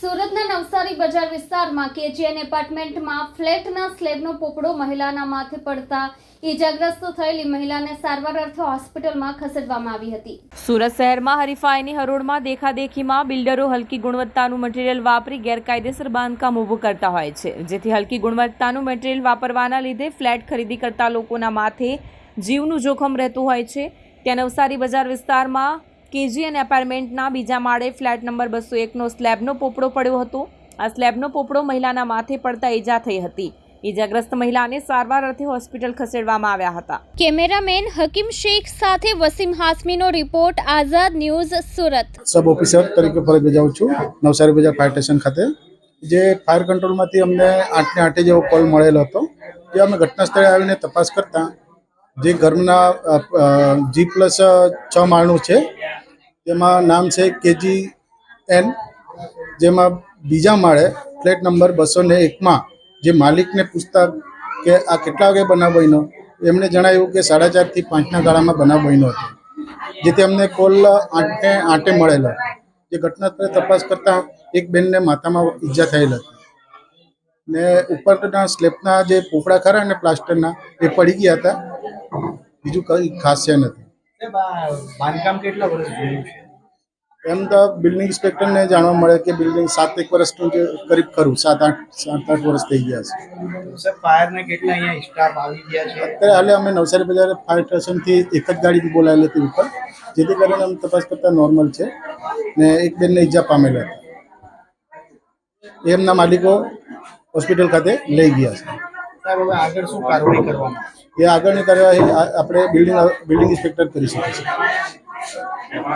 સુરતના નવસારી બજાર વિસ્તારમાં કેજીએન એપાર્ટમેન્ટમાં ફ્લેટના સ્લેબનો પોપડો મહિલાના માથે પડતા ઈજાગ્રસ્ત થયેલી મહિલાને સારવાર અર્થે હોસ્પિટલમાં ખસેડવામાં આવી હતી. સુરત શહેરમાં હરીફાઈની હરોળમાં દેખાદેખીમાં બિલ્ડરો હલકી ગુણવત્તાનું મટીરીયલ વાપરી ગેરકાયદેસર બાંધકામ ઊભું કરતા હોય છે. જેથી હલકી ગુણવત્તાનું મટીરીયલ વાપરવાના લીધે ફ્લેટ ખરીદી કરતા લોકોના માથે જીવનું જોખમ રહેતું હોય છે. ત્યાં નવસારી બજાર વિસ્તારમાં કેજીએન એપાર્ટમેન્ટના બીજા માળે ફ્લેટ નંબર બસો એકનો સ્લેબનો પોપડો પડ્યો હતો. આ સ્લેબનો પોપડો મહિલાના માથે પડતા ઈજા થઈ હતી. ઈજાગ્રસ્ત મહિલાને સારવાર અર્થે હોસ્પિટલ ખસેડવામાં આવ્યા હતા. કેમેરામેન હકીમ શેખ સાથે Wasim હાસમીનો report Azad news Surat. Sub officer તરીકે ફરજ બજાવું છું નવસારી બજાર ફાયર સ્ટેશન ખાતે. જે ફાયર કંટ્રોલમાંથી અમને આઠને આઠે જેવો કોલ મળેલો હતો જે અમે ઘટના સ્થળે આવીને તપાસ કરતા જે ઘરના જી પ્લસ છ માળનું છે તેમાં નામ છે કેજી એન જેમાં બીજા માળે ફ્લેટ નંબર બસો ને એકમાં જે માલિકને પૂછતા કે આ કેટલા વાગે બનાવ બન્યો એમણે જણાવ્યું કે સાડા ચારથી પાંચના ગાળામાં બનાવ બન્યો હતો. જેથી અમને કોલ આઠે આઠે મળેલો. જે ઘટના સ્થળે તપાસ કરતા એક બેનને માથામાં ઈજા થયેલ હતી. ને ઉપરના સ્લેબના જે પોપડા ખરા ને પ્લાસ્ટરના, એ પડી ગયા હતા. બીજું કંઈ ખાસ છે નથી. બાંધકામ કેટલા વર્ષ જૂનું છે? એમ તો બિલ્ડિંગ ઇન્સ્પેક્ટરને જાણવા મળે કે બિલ્ડિંગ સાત એક વર્ષનું જે કરીબ ખરું સાત આઠ સાત આઠ વર્ષ થઈ ગયા છે. ફાયરના કેટલા અહીંયા સ્ટાફ આવી ગયા છે? અત્યારે હાલે અમે નવસારી બજાર ફાયર સ્ટેશનથી એક જ ગાડી બોલાવેલી હતી ઉપર જેથી કરીને અમે તપાસ કરતા નોર્મલ છે ને એક બેનને ઈજા પામેલા હતા. એમના માલિકો હોસ્પિટલ ખાતે લઈ ગયા છે. સાહેબ હવે આગળ શું કાર્યવાહી કરવાના? એ આગળની કાર્યવાહી આપણે બિલ્ડિંગ બિલ્ડિંગ ઇન્સ્પેક્ટર કરી શકીએ છે